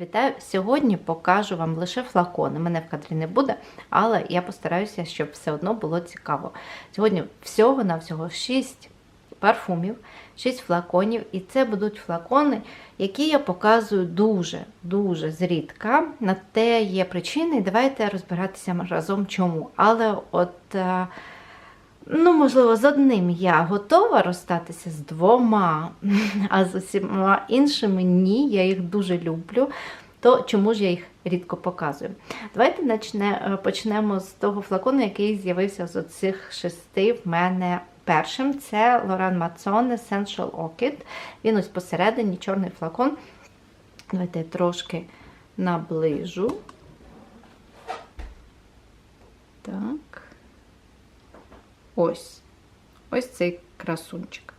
вітаю. Сьогодні покажу вам лише флакони. Мене в кадрі не буде, але я постараюся, щоб все одно було цікаво. Сьогодні всього на всього 6 парфумів, 6 флаконів, і це будуть флакони, які я показую дуже-дуже зрідка. На те є причини, і давайте розбиратися разом чому. Але от. Ну, можливо, з одним я готова розстатися з двома, а з усіма іншими ні, я їх дуже люблю. То чому ж я їх рідко показую? Давайте е, почнемо з того флакону, який з'явився з оцих шести в мене першим. Це Laurent Mazzone Essential Orchid. Він ось посередині чорний флакон. Давайте я трошки наближу. Так. Ось. Ось цей красунчик.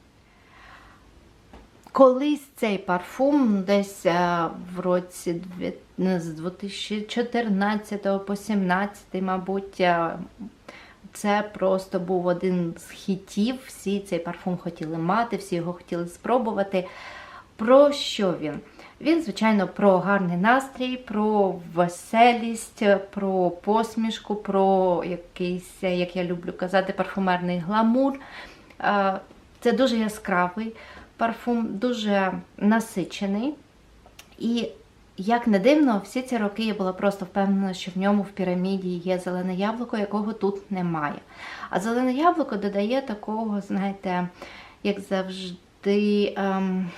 Колись цей парфум десь е, в році з 2014 по 17, мабуть, е, це просто був один з хітів. Всі цей парфум хотіли мати, всі його хотіли спробувати. Про що він? Він, звичайно, про гарний настрій, про веселість, про посмішку, про якийсь, як я люблю казати, парфумерний гламур. Е, Це дуже яскравий парфум, дуже насичений. І як не дивно, всі ці роки я була просто впевнена, що в ньому в піраміді є зелене яблуко, якого тут немає. А зелене яблуко додає такого, знаєте, як завжди, ем,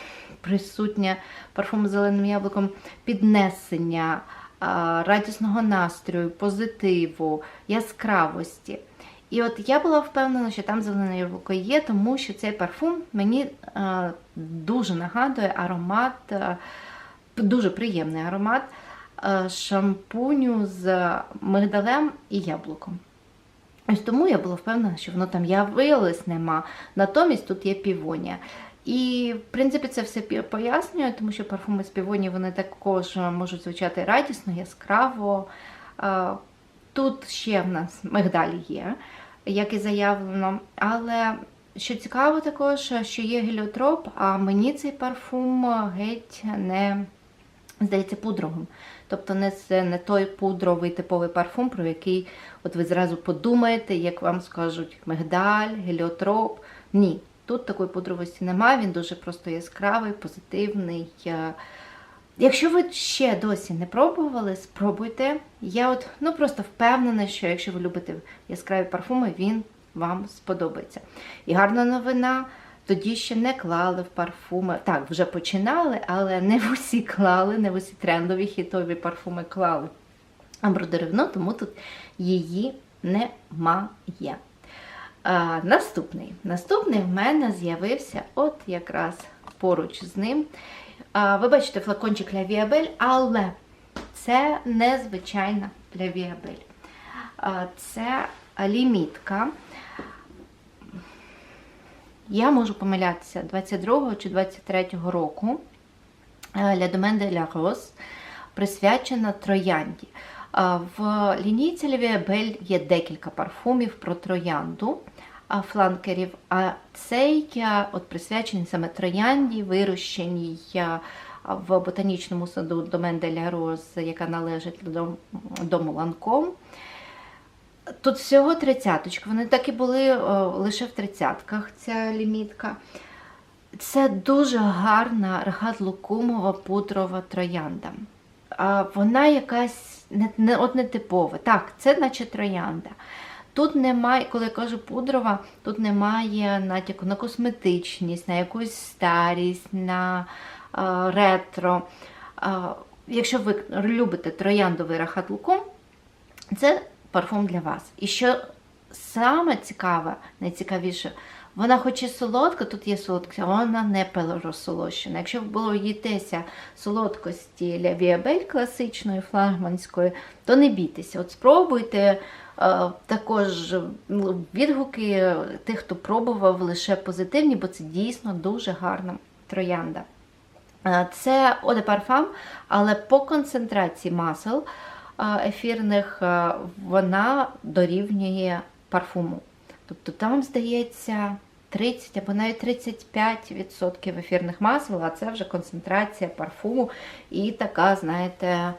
присутнє парфум зеленим яблуком піднесення, е, радісного настрою, позитиву, яскравості. І от я була впевнена, що там зелене яблуко є, тому що цей парфум мені е, дуже нагадує аромат, е, дуже приємний аромат шампуню з мигдалем і яблуком. Ось тому я була впевнена, що воно там явилось нема. Натомість тут є півонія. І, в принципі, це все пояснює, тому що парфуми з півонії вони також можуть звучати радісно, яскраво. Е, Тут ще в нас мигдаль є, як і заявлено. Але що цікаво також, що є геліотроп, а мені цей парфум геть не здається пудровим. Тобто не, не той пудровий типовий парфум, про який от ви зразу подумаєте, як вам скажуть мигдаль, геліотроп. Ні, тут такої пудровості немає, він дуже просто яскравий, позитивний. Якщо ви ще досі не пробували, спробуйте. Я от ну просто впевнена, що якщо ви любите яскраві парфуми, він вам сподобається. І гарна новина. Тоді ще не клали в парфуми. Так, вже починали, але не в усі клали, не в усі трендові хітові парфуми клали амбродеревно, тому тут її немає. А, наступний. Наступний в мене з'явився от якраз поруч з ним. А, ви бачите флакончик Ля Віабель, але це не звичайна Ля Віабель. А, Це лімітка. Я можу помилятися 22 чи 23 року. Е, Для Domaine de la Rose присвячена троянді. В лінійці Лівіабель є декілька парфумів про троянду фланкерів, а цей от присвячений саме троянді, вирощеній в ботанічному саду de la Rose, яка належить до дому Ланком. Тут всього тридцяточка. Вони так і були о, лише в тридцятках, ця лімітка. Це дуже гарна рахат-лукумова пудрова троянда. А вона якась не, не, от не типова. Так, це наче троянда. Тут немає, коли я кажу пудрова, тут немає натяку на косметичність, на якусь старість, на е, ретро. Е, якщо ви любите трояндовий рахат-лукум, це парфум для вас. І що саме цікаве, найцікавіше, вона хоч і солодка, тут є солодкість, а вона не перерозсолощена. Якщо ви боїтеся солодкості Ля Віабель класичної, флагманської, то не бійтеся. От спробуйте також ну, відгуки тих, хто пробував, лише позитивні, бо це дійсно дуже гарна троянда. Е, Це de але по концентрації масел е, ефірних е, вона дорівнює парфуму. Тобто там, здається, 30 або навіть 35% ефірних масел, а це вже концентрація парфуму і така, знаєте,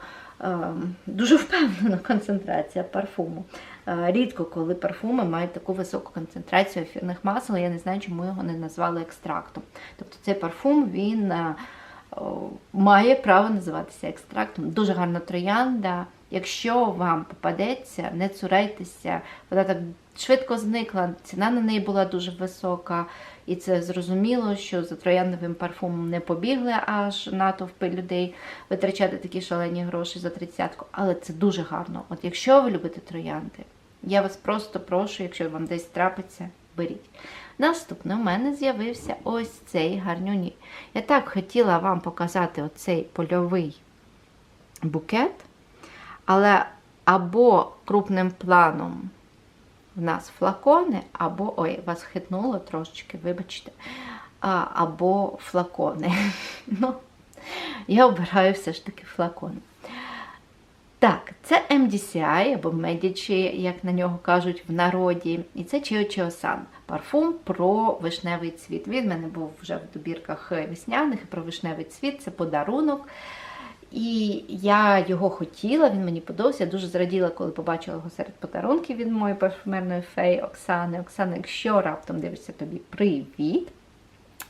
дуже впевнена концентрація парфуму. Е, Рідко, коли парфуми мають таку високу концентрацію ефірних масел, я не знаю, чому його не назвали екстрактом. Тобто цей парфум він е, має право називатися екстрактом. Дуже гарна троянда. Якщо вам попадеться, не цурайтеся, вона так швидко зникла, ціна на неї була дуже висока, і це зрозуміло, що за трояндовим парфумом не побігли аж натовпи людей витрачати такі шалені гроші за тридцятку. Але це дуже гарно. От якщо ви любите троянди, я вас просто прошу, якщо вам десь трапиться, беріть. Наступне у мене з'явився ось цей гарнюні. Я так хотіла вам показати оцей польовий букет, але або крупним планом в нас флакони, або, ой, вас хитнуло трошечки, вибачте, або флакони. Ну, я обираю все ж таки флакони. Так, це MDCI або Medici, як на нього кажуть в народі. І це Чіо-Чіо-сан. Парфум про вишневий цвіт. Він в мене був вже в добірках весняних і про вишневий цвіт. Це подарунок. І я його хотіла, він мені подобався. Я дуже зраділа, коли побачила його серед подарунків від моєї парфумерної феї Оксани. Оксана, якщо раптом дивишся тобі, привіт!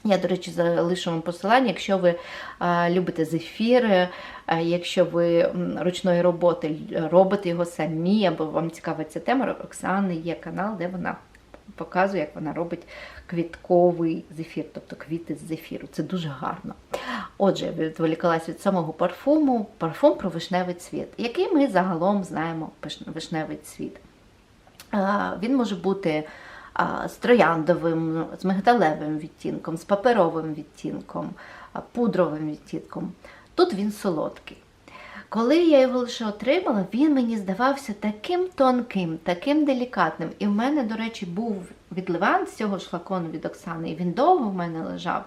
Я, до речі, залишу вам посилання, якщо ви а, любите зефіри, а, якщо ви ручної роботи робите його самі, або вам цікава ця тема, Оксани є канал, де вона показує, як вона робить квітковий зефір, тобто квіти з зефіру. Це дуже гарно. Отже, я відволікалася від самого парфуму. Парфум про вишневий цвіт, який ми загалом знаємо вишневий цвіт. Він може бути з трояндовим, з мигдалевим відтінком, з паперовим відтінком, пудровим відтінком. Тут він солодкий. Коли я його лише отримала, він мені здавався таким тонким, таким делікатним. І в мене, до речі, був відливан з цього ж флакону від Оксани, і він довго в мене лежав.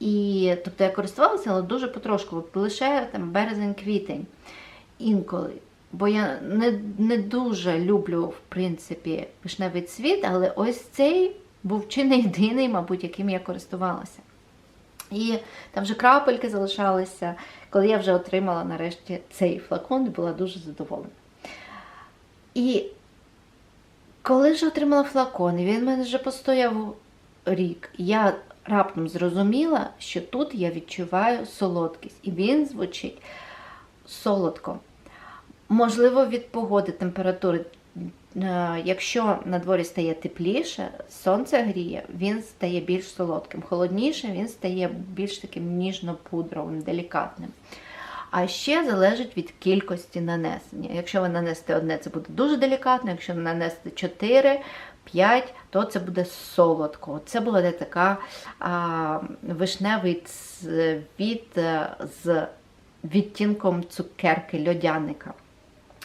І тобто я користувалася, але дуже потрошку, лише там березень-квітень інколи. Бо я не не дуже люблю, в принципі, вишневий цвіт, але ось цей був чи не єдиний, мабуть, яким я користувалася. І там вже крапельки залишалися, коли я вже отримала нарешті цей флакон була дуже задоволена. І коли вже отримала флакон, і він в мене вже постояв рік, я раптом зрозуміла, що тут я відчуваю солодкість. І він звучить солодко. Можливо, від погоди, температури. Е, якщо на дворі стає тепліше, сонце гріє, він стає більш солодким. Холодніше він стає більш таким ніжно-пудровим, делікатним. А ще залежить від кількості нанесення. Якщо ви нанесете одне, це буде дуже делікатно, якщо нанесете 4, 5, то це буде солодко. Це буде така а, вишневий цвіт е, з відтінком цукерки льодяника.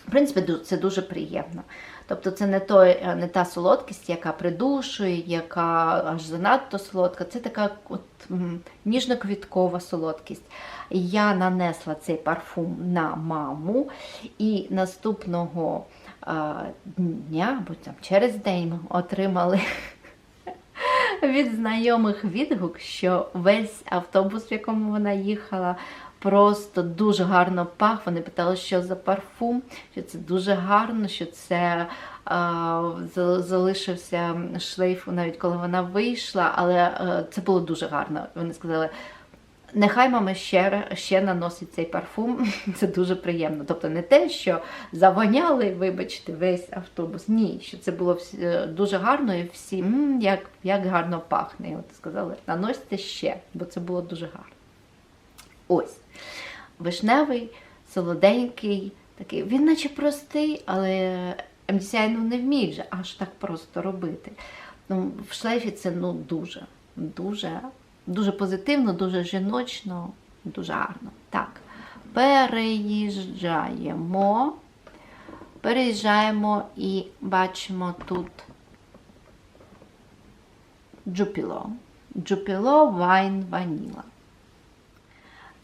В принципі, це дуже приємно. Тобто це не той, е, не та солодкість, яка придушує, яка аж занадто солодка. Це така от ніжно-квіткова солодкість. Я нанесла цей парфум на маму, і наступного а, дня, або там через день ми отримали. Від знайомих відгук, що весь автобус, в якому вона їхала, просто дуже гарно пах. Вони питали, що за парфум, що це дуже гарно, що це а, залишився шлейф, навіть коли вона вийшла, але а, це було дуже гарно. Вони сказали. Нехай мама ще ще наносить цей парфум, це дуже приємно. Тобто не те, що завоняли, вибачте, весь автобус. Ні, що це було дуже гарно і всі, як як гарно пахне. І от сказали, наносьте ще, бо це було дуже гарно. Ось. Вишневий, солоденький, такий. Він наче простий, але MDCI ну, не вміє вже аж так просто робити. Ну, В шлейфі це ну, дуже, дуже, дуже позитивно, дуже жіночно, дуже гарно. Так, переїжджаємо. Переїжджаємо і бачимо тут джупіло. Джупіло Вайн Ваніла.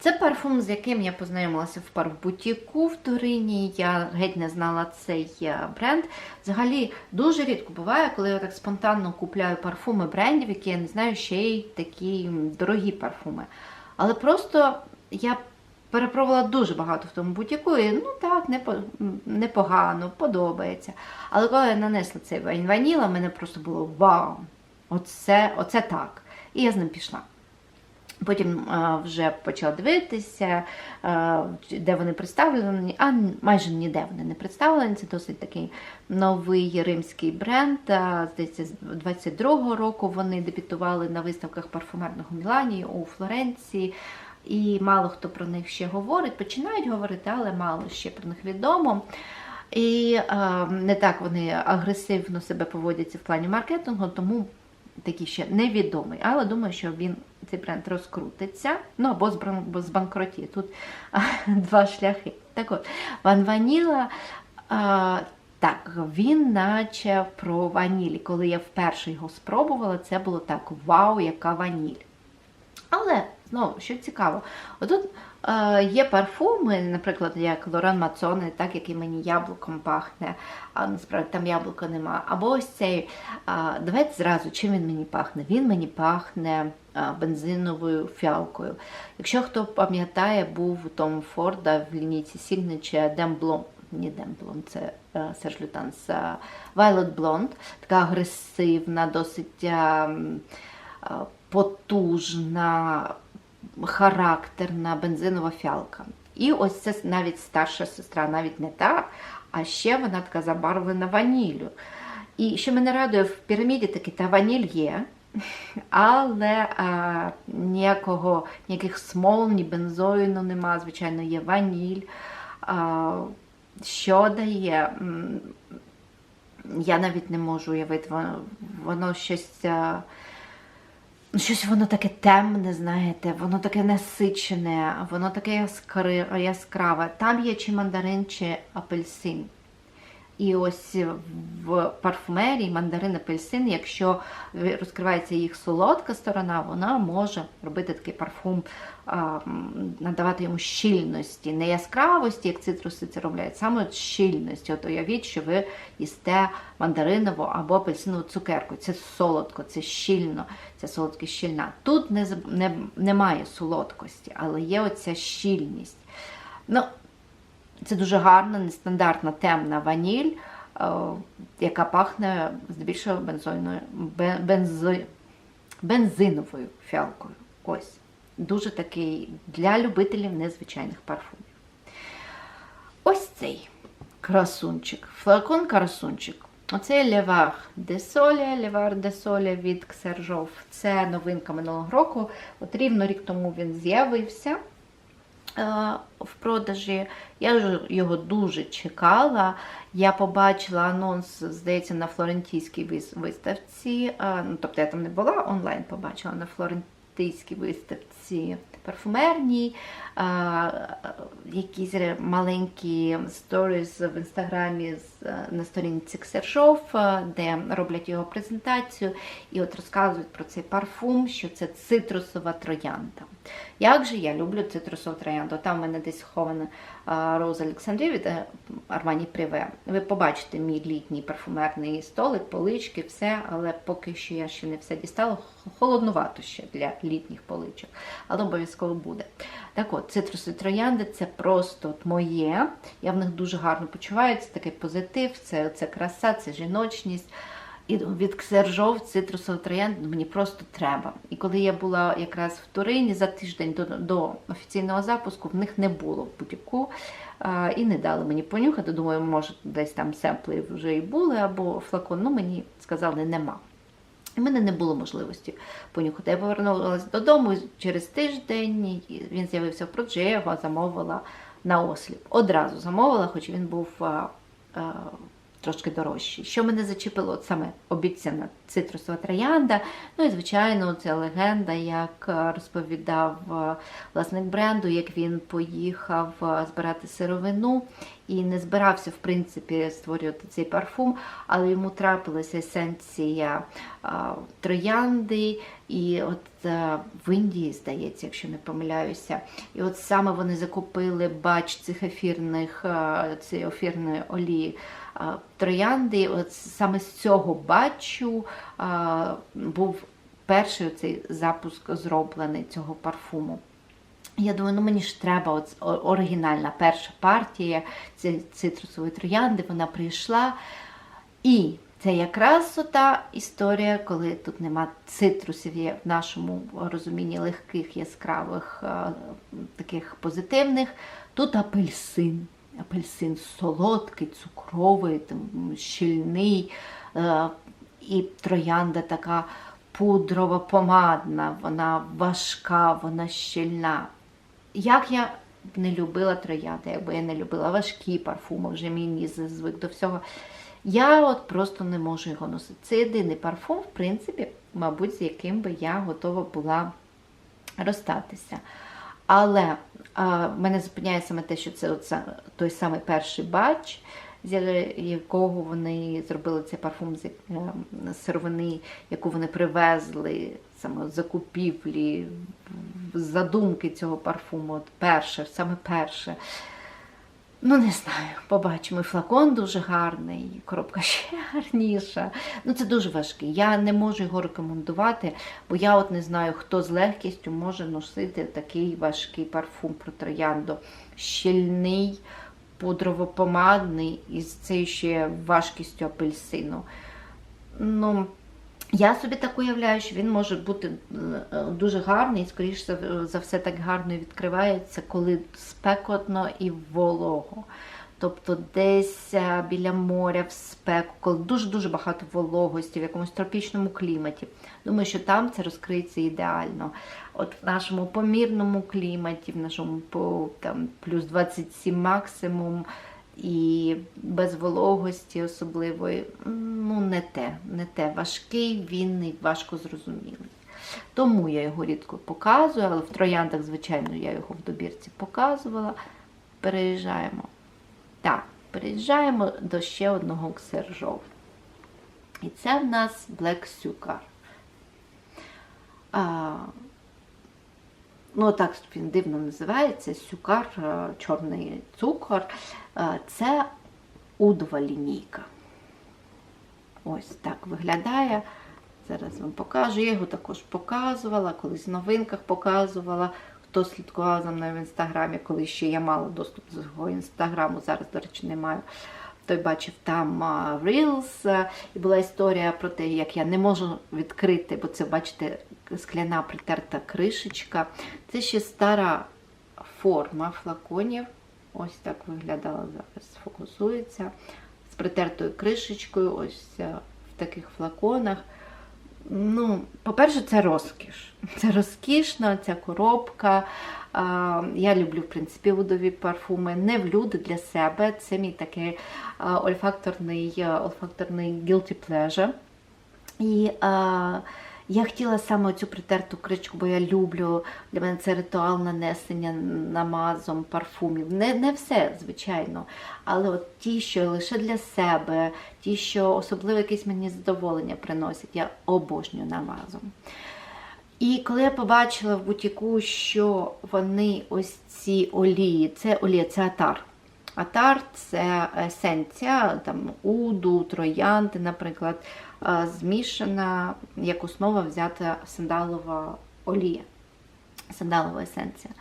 Це парфум, з яким я познайомилася в парфбутіку в Турині. Я геть не знала цей е, бренд. Взагалі дуже рідко буває, коли я так спонтанно купляю парфуми брендів, які я не знаю, ще й такі дорогі парфуми. Але просто я перепробувала дуже багато в тому бутіку, і ну так, непогано, подобається. Але коли я нанесла цей вайн ваніла, мене просто було вау! Оце, оце так. І я з ним пішла. Потім е, вже почала дивитися, е, де вони представлені, а майже ніде вони не представлені. Це досить такий новий римський бренд. Е, Здається, з 22-го року вони дебютували на виставках парфумерного Мілані у Флоренції. І мало хто про них ще говорить. Починають говорити, але мало ще про них відомо. І е, не так вони агресивно себе поводяться в плані маркетингу, тому такий ще невідомий. Але думаю, що він цей бренд розкрутиться. Ну або збанкротіє. Тут два шляхи. Так от, Ван Ваніла. Так, він наче про ваніль. Коли я вперше його спробувала, це було так: вау, яка ваніль! Але знову, що цікаво, отут е, є парфуми, наприклад, як Лоран Мацоне, так, який мені яблуком пахне, а насправді там яблука нема. Або ось цей, е, давайте зразу, чим він мені пахне? Він мені пахне е, бензиновою фіалкою. Якщо хто пам'ятає, був у Том Форда в лінійці Signature Демблон. Ні, Демблон, це е, Серж Лютанс, е, Violet Blonde, така агресивна, досить. е, е, потужна, характерна бензинова фіалка. І ось це навіть старша сестра, навіть не та, а ще вона така забарвлена ваніллю. І що мене радує, в піраміді таки та ваніль є, але а, ніякого, ніяких смол, ні бензоїну нема, звичайно, є ваніль. А, що дає? Я навіть не можу уявити, воно, щось. Ну, Щось воно таке темне, знаєте, воно таке насичене, воно таке яскраве. Там є чи мандарин, чи апельсин. І ось в парфумерії мандарин, апельсин, якщо розкривається їх солодка сторона, вона може робити такий парфум, надавати йому щільності, не яскравості, як цитруси це роблять, саме щільності. От уявіть, що ви їсте мандаринову або апельсинову цукерку. Це солодко, це щільно, це солодке щільна. Тут не, не, немає солодкості, але є оця щільність. Ну, це дуже гарна, нестандартна темна ваніль, е, яка пахне здебільшого бензойною, бензо- бензиновою фіалкою. Ось. Дуже такий для любителів незвичайних парфумів. Ось цей красунчик, флакон красунчик. Оце Левар де Соле, Левар де Соле від Ксержов. Це новинка минулого року. От рівно рік тому він з'явився в продажі. Я його дуже чекала. Я побачила анонс, здається, на флорентійській вис- виставці. е, Ну, тобто я там не була, онлайн побачила на флорентійській виставці парфумерній. Якісь маленькі сторіс в інстаграмі е, на сторінці Ксершов, де роблять його презентацію і от розказують про цей парфум, що це цитрусова троянда. Як же я люблю цитрусову троянду? Там в мене десь схована а, Роза Олександрів від е, Армані Приве. Ви побачите мій літній парфумерний столик, полички, все, але поки що я ще не все дістала. Холоднувато ще для літніх поличок, але обов'язково буде. Так от, цитрусові троянди це просто от моє. Я в них дуже гарно почуваю. Це такий позитив, це, це краса, це жіночність. І від Ксержов цитрусовий троянд мені просто треба. І коли я була якраз в Турині за тиждень до, до офіційного запуску, в них не було а, і не дали мені понюхати. Думаю, може, десь там семпли вже і були, або флакон. Ну мені сказали, нема. І в мене не було можливості понюхати. Я повернулася додому через тиждень. Він з'явився в його замовила на осліп. Одразу замовила, хоч він був трошки дорожчий. Що мене зачепило? От саме обіцяна цитрусова троянда. Ну і, звичайно, це легенда, як е, розповідав е, власник бренду, як він поїхав е, збирати сировину і не збирався, в принципі, створювати цей парфум, але йому трапилася есенція троянди, І от е, в Індії, здається, якщо не помиляюся, і от саме вони закупили бач цих ефірних е, цієї ефірної олії е, троянди. От саме з цього бачу був перший цей запуск зроблений цього парфуму. Я думаю, ну мені ж треба от оригінальна перша партія цієї цитрусової троянди, вона прийшла. І це якраз та історія, коли тут нема цитрусів, є в нашому розумінні легких, яскравих, е, таких позитивних. Тут апельсин. Апельсин солодкий, цукровий, там, щільний. е, І троянда така пудрова помадна, вона важка, вона щільна. Як я не любила троянди, якби я не любила важкі парфуми, вже мій ніс звик до всього. Я от просто не можу його носити. Це єдиний парфум, в принципі, мабуть, з яким би я готова була розстатися. Але а, мене зупиняє саме те, що це оце, той самий перший батч, з якого вони зробили цей парфум з е, сировини, яку вони привезли саме закупівлі, задумки цього парфуму. От перше, саме перше. Ну, не знаю, побачимо. І флакон дуже гарний, коробка ще гарніша. Ну, це дуже важкий. Я не можу його рекомендувати, бо я от не знаю, хто з легкістю може носити такий важкий парфум про троянду. Щільний, пудрово-помадний і з цією ще важкістю апельсину. Ну, я собі так уявляю, що він може бути е, дуже гарний, і, скоріш за- все, так гарно відкривається, коли спекотно і волого. Тобто десь е, біля моря в спеку, коли дуже-дуже багато вологості, в якомусь тропічному кліматі. Думаю, що там це розкриється ідеально. От в нашому помірному кліматі, в нашому там, плюс 27 максимум, і без вологості особливої, ну не те, не те. Важкий, він і важко зрозумілий. Тому я його рідко показую, але в трояндах, звичайно, я його в добірці показувала. Переїжджаємо. Так, переїжджаємо до ще одного ксержов. І це в нас Black Sugar. Ну, так він дивно називається сюкар, е, чорний цукор. Е, Це удова лінійка. Ось так виглядає. Зараз вам покажу. Я його також показувала, колись в новинках показувала. Хто слідкував за мною в інстаграмі, коли ще я мала доступ до свого інстаграму, зараз, до речі, не маю. Той бачив там Reels, е, і була історія про те, як я не можу відкрити, бо це, бачите, скляна притерта кришечка. Це ще стара форма флаконів. Ось так виглядала зараз, фокусується. З притертою кришечкою, ось е, в таких флаконах. Ну, по-перше, це розкіш. Це розкішно, ця коробка. Я люблю, в принципі, удові парфуми. Не в люди для себе. Це мій такий ольфакторний, ольфакторний guilty pleasure. І а, я хотіла саме цю притерту кричку, бо я люблю. Для мене це ритуал нанесення намазом парфумів. Не, не все, звичайно. Але от ті, що лише для себе, ті, що особливо якесь мені задоволення приносять, я обожнюю намазом. І коли я побачила в бутіку, що вони ось ці олії, це олія, це атар. Атар це есенція там, уду, троянди, наприклад, е, змішана як основа взята сандалова олія, сандалова есенція.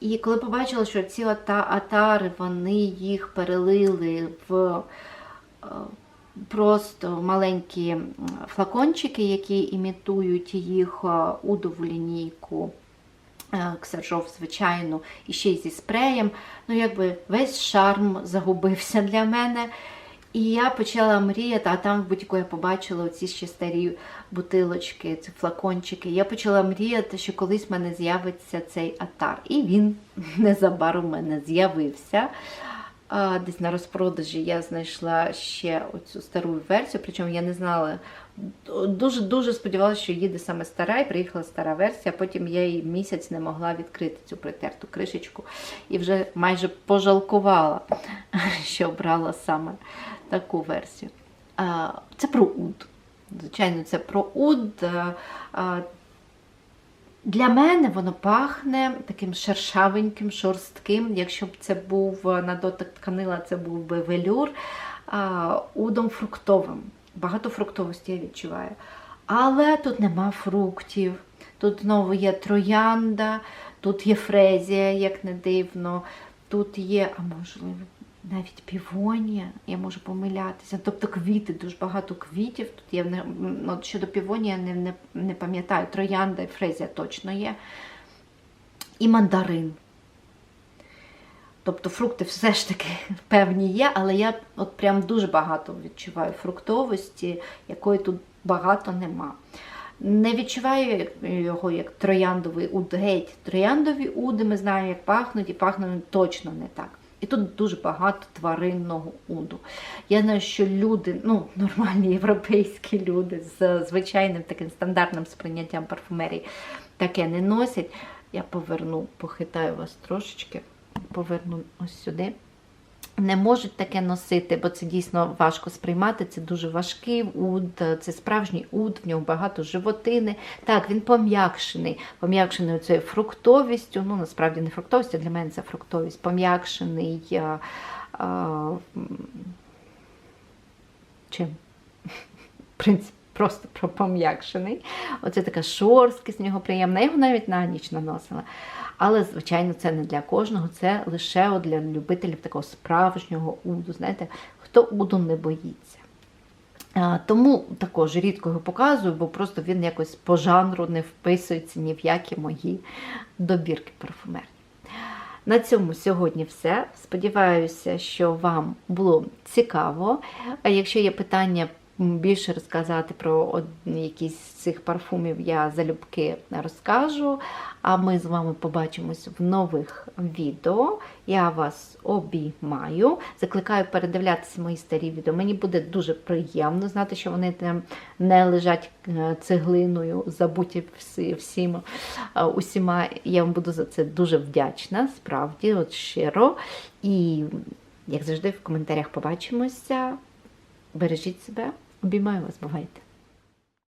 І коли побачила, що ці атари, вони їх перелили в е, просто маленькі флакончики, які імітують їх е, удову лінійку. е, Ксержов, звичайно, і ще й зі спреєм. Ну, якби весь шарм загубився для мене. І я почала мріяти, а там в бутіку я побачила оці ще старі бутилочки, ці флакончики. Я почала мріяти, що колись в мене з'явиться цей атар. І він незабаром в мене з'явився. Десь на розпродажі я знайшла ще оцю стару версію, причому я не знала. Дуже-дуже сподівалася, що їде саме стара, і приїхала стара версія, потім я її місяць не могла відкрити цю притерту кришечку і вже майже пожалкувала, що брала саме таку версію. Це про уд. Звичайно, це про уд. Для мене воно пахне таким шершавеньким, шорстким. Якщо б це був е, на дотик тканила, це був би велюр, а, удом фруктовим. Багато фруктовості я відчуваю. Але тут нема фруктів. Тут знову є троянда, тут є фрезія, як не дивно. Тут є, а можливо, навіть півонія, я можу помилятися. Тобто квіти, дуже багато квітів. Тут є не- от щодо півонія не, не, не пам'ятаю. Троянда і фрезія точно є. І мандарин. Тобто фрукти все ж таки певні є, але я от прям дуже багато відчуваю фруктовості, якої тут багато нема. Не відчуваю його як трояндовий уд геть. Трояндові уди ми знаємо, як пахнуть, і пахнуть точно не так. І тут дуже багато тваринного уду. Я знаю, що люди, ну, нормальні європейські люди з звичайним таким стандартним сприйняттям парфумерії таке не носять. Я поверну, похитаю вас трошечки, поверну ось сюди. Не можуть таке носити, бо це дійсно важко сприймати. Це дуже важкий уд, це справжній уд, в нього багато животини. Так, він пом'якшений, пом'якшений цією фруктовістю. Ну, насправді не фруктовістю, для мене це фруктовість, пом'якшений. а, а, чим? В принципі, просто про пом'якшений. Оце така шорсткість з нього приємна. Я його навіть на ніч наносила. Але, звичайно, це не для кожного, це лише для любителів такого справжнього уду. Знаєте, хто уду не боїться. Тому також рідко його показую, бо просто він якось по жанру не вписується ні в які мої добірки парфумерні. На цьому сьогодні все. Сподіваюся, що вам було цікаво. Якщо є питання більше розказати про якісь з цих парфумів, я залюбки розкажу. А ми з вами побачимось в нових відео. Я вас обіймаю. Закликаю передивлятися мої старі відео. Мені буде дуже приємно знати, що вони там не лежать е, цеглиною, забуті всі, всім, е, усіма. Я вам буду за це дуже вдячна, справді, от щиро. І, як завжди, в коментарях побачимося. Бережіть себе, обіймаю вас, бувайте!